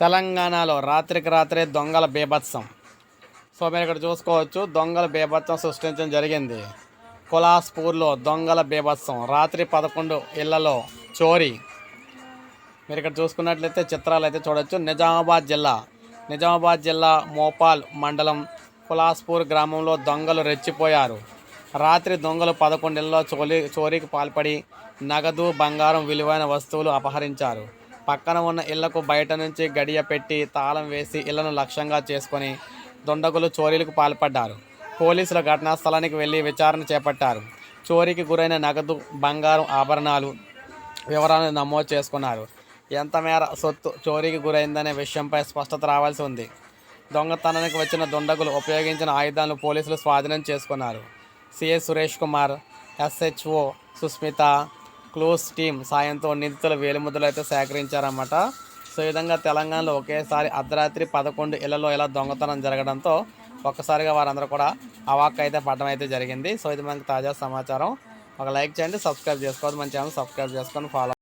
తెలంగాణలో రాత్రికి రాత్రే దొంగల బీభత్సం. సో మీరు ఇక్కడ చూసుకోవచ్చు దొంగల బీభత్సం సృష్టించడం జరిగింది. కులాస్పూర్లో దొంగల బీభత్సం రాత్రి పదకొండు ఇళ్ళలో చోరీ. మీరు ఇక్కడ చూసుకున్నట్లయితే చిత్రాలు అయితే చూడొచ్చు. నిజామాబాద్ జిల్లా నిజామాబాద్ జిల్లా మోపాల్ మండలం కులాస్పూర్ గ్రామంలో దొంగలు రెచ్చిపోయారు. రాత్రి దొంగలు పదకొండిల్లో చోరీ చోరీకి పాల్పడి నగదు బంగారం విలువైన వస్తువులు అపహరించారు. పక్కన ఉన్న ఇళ్ళకు బయట నుంచి గడియ పెట్టి తాళం వేసి ఇళ్ళను లక్ష్యంగా చేసుకొని దొండగులు చోరీలకు పాల్పడ్డారు. పోలీసులు ఘటనా స్థలానికి వెళ్ళి విచారణ చేపట్టారు. చోరీకి గురైన నగదు బంగారం ఆభరణాలు వివరాలను నమోదు చేసుకున్నారు. ఎంత మేర సొత్తు చోరీకి గురైందనే విషయంపై స్పష్టత రావాల్సి ఉంది. దొంగతనానికి వచ్చిన దుండగులు ఉపయోగించిన ఆయుధాలను పోలీసులు స్వాధీనం చేసుకున్నారు. CS Suresh Kumar SHO Sushmita clues team సాయంతో నిందితుల వేలిముద్రలు అయితే సేకరించారన్నమాట. సో ఈ విధంగా తెలంగాణలో ఒకేసారి అర్ధరాత్రి పదకొండు ఇళ్ళలో ఇలా దొంగతనం జరగడంతో ఒక్కసారిగా వారందరూ కూడా అవాక్ అయితే పడడం అయితే జరిగింది. సో ఇది మనకి తాజా సమాచారం. ఒక లైక్ చేయండి సబ్స్క్రైబ్ చేసుకోవద్దు. మన ఛానల్ సబ్స్క్రైబ్ చేసుకొని ఫాలో